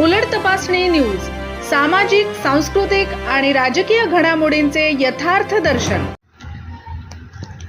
उलट तपासणी न्यूज सामाजिक सांस्कृतिक आणि राजकीय घडामोडींचे यथार्थ दर्शन.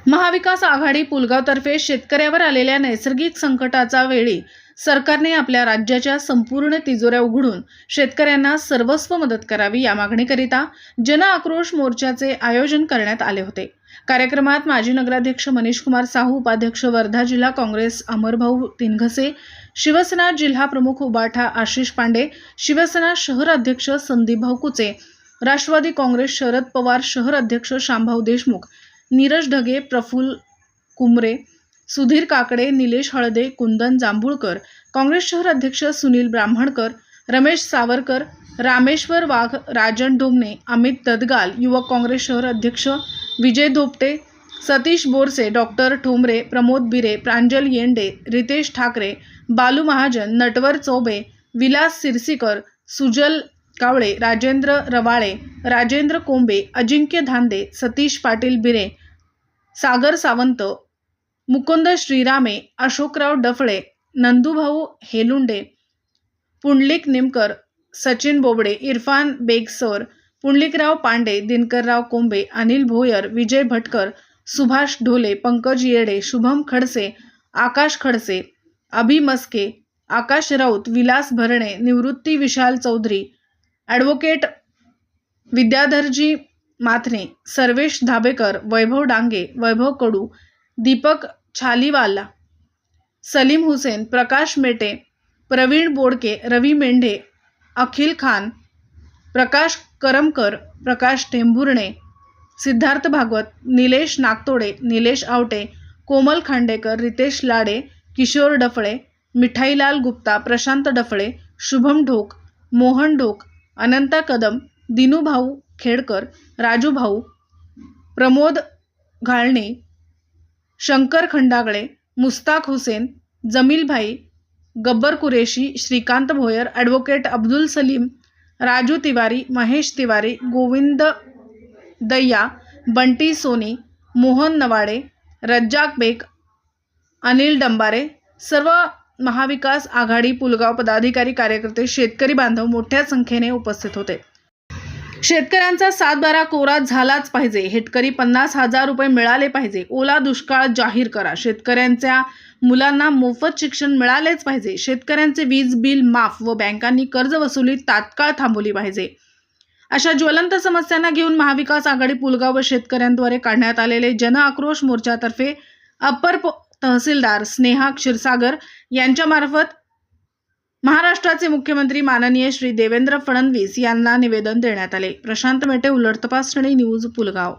महाविकास आघाडी पुलगावतर्फे शेतकऱ्यावर आलेल्या नैसर्गिक संकटाचा वेळी सरकारने आपल्या राज्याच्या संपूर्ण तिजोऱ्या उघडून शेतकऱ्यांना सर्वस्व मदत करावी या मागणीकरिता जन आक्रोश मोर्चाचे आयोजन करण्यात आले होते. कार्यक्रमात माजी नगराध्यक्ष मनीष कुमार साहू उपाध्यक्ष वर्धा जिल्हा काँग्रेस अमरभाऊ तिनघसे शिवसेना जिल्हा प्रमुख उबाठा आशिष पांडे शिवसेना शहर अध्यक्ष संदीप भाऊ कुचे राष्ट्रवादी काँग्रेस शरद पवार शहर अध्यक्ष शांभाऊ देशमुख नीरज ढगे प्रफुल कुमरे सुधीर काकडे निलेश हळदे कुंदन जांभूळकर काँग्रेस शहर अध्यक्ष सुनील ब्राह्मणकर रमेश सावरकर रामेश्वर वाघ राजन डोमणे अमित ददगाल युवक काँग्रेस शहर अध्यक्ष विजय धोपटे सतीश बोरसे डॉक्टर ठोंबरे प्रमोद बिरे प्रांजल येंडे रितेश ठाकरे बालू महाजन नटवर चौबे विलास सिरसीकर सुजल कावळे राजेंद्र रवाळे राजेंद्र कोंबे अजिंक्य धांदे सतीश पाटील बिरे सागर सावंत मुकुंद श्रीरामे अशोकराव डफळे नंदूभाऊ हेलुंडे पुंडलिक निमकर सचिन बोबडे इरफान बेगसोर पुंडलिकराव पांडे दिनकरराव कोंबे अनिल भोयर विजय भटकर सुभाष ढोले पंकज येडे शुभम खडसे आकाश खडसे अभि मस्के आकाश राऊत विलास भरणे निवृत्ती विशाल चौधरी ॲडव्होकेट विद्याधरजी माथने सर्वेश धाबेकर वैभव डांगे वैभव कडू दीपक छालीवाला सलीम हुसेन प्रकाश मेटे प्रवीण बोडके रवी मेंढे अखिल खान प्रकाश करमकर प्रकाश टेंभुर्णे सिद्धार्थ भागवत निलेश नागतोडे निलेश आवटे कोमल खांडेकर रितेश लाडे किशोर डफळे मिठाईलाल गुप्ता प्रशांत डफळे शुभम ढोक मोहन ढोक अनंता कदम दिनूभाऊ खेडकर राजूभाऊ प्रमोद घाळणे शंकर खंडागळे मुस्ताक हुसेन जमीलभाई गब्बर कुरेशी श्रीकांत भोयर ॲडव्होकेट अब्दुल सलीम राजू तिवारी महेश तिवारी गोविंद दैया बंटी सोनी मोहन नवाडे रज्जाक बेग अनिल डंबारे सर्व महाविकास आघाडी पुलगाव पदाधिकारी कार्यकर्ते शेतकरी बांधव मोठ्या संख्येने उपस्थित होते. शेतकऱ्यांचा सातबारा कोरा झालाच पाहिजे. हेटकरी पन्नास हजार रुपये मिळाले पाहिजे. ओला दुष्काळ जाहीर करा. शेतकऱ्यांच्या मुलांना मोफत शिक्षण मिळालेच पाहिजे. शेतकऱ्यांचे वीज बिल माफ व बँकांनी कर्ज वसुली तात्काळ थांबवली पाहिजे. अशा ज्वलंत समस्यांना घेऊन महाविकास आघाडी पुलगाव व शेतकऱ्यांद्वारे काढण्यात आलेले जन आक्रोश मोर्चातर्फे अप्पर तहसीलदार स्नेहा क्षीरसागर यांच्यामार्फत महाराष्ट्राचे मुख्यमंत्री माननीय श्री देवेंद्र फडणवीस यांना निवेदन देण्यात आले. प्रशांत मेटे उलट तपासणी न्यूज पुलगाव.